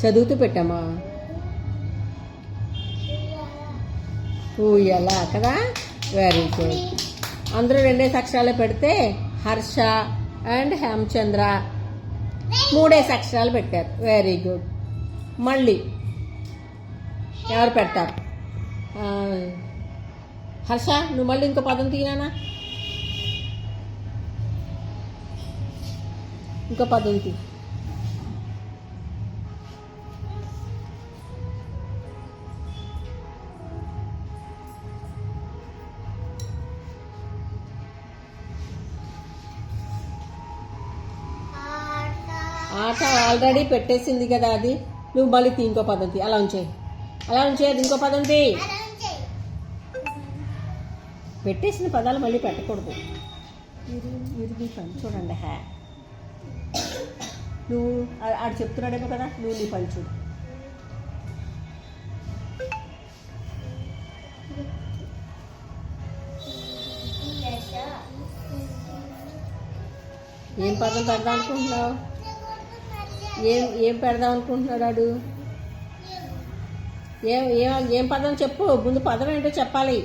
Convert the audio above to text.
చదువుతూ పెట్టామా పూయల కదా? Very good అందరూ రెండే అక్షరాలు పెడితే హర్ష అండ్ హేమచంద్ర మూడేసి అక్షరాలు పెట్టారు. వెరీ గుడ్ మళ్ళీ ఎవరు పెట్టారు హర్ష నువ్వు మళ్ళీ ఇంకో పదం తీయనా? ఇంకో పదం తీ ఆట ఆల్రెడీ పెట్టేసింది కదా అది. నువ్వు మళ్ళీ ఇంకో పద్ధతి అలా ఉంచే అలా ఉంచేది ఇంకో పదం పెట్టేసిన పదాలు మళ్ళీ పెట్టకూడదు. చూడండి హ్యా నువ్వు ఆడు చెప్తున్నాడేమో కదా నువ్వు నీ పని చూడు. ఏం పదం పెడదాం అనుకుంటున్నావు? ఏం ఏం పెడదాం అనుకుంటున్నాడు వాడు ఏం ఏం ఏం పదం చెప్పు ముందు పదం ఏంటో చెప్పాలి.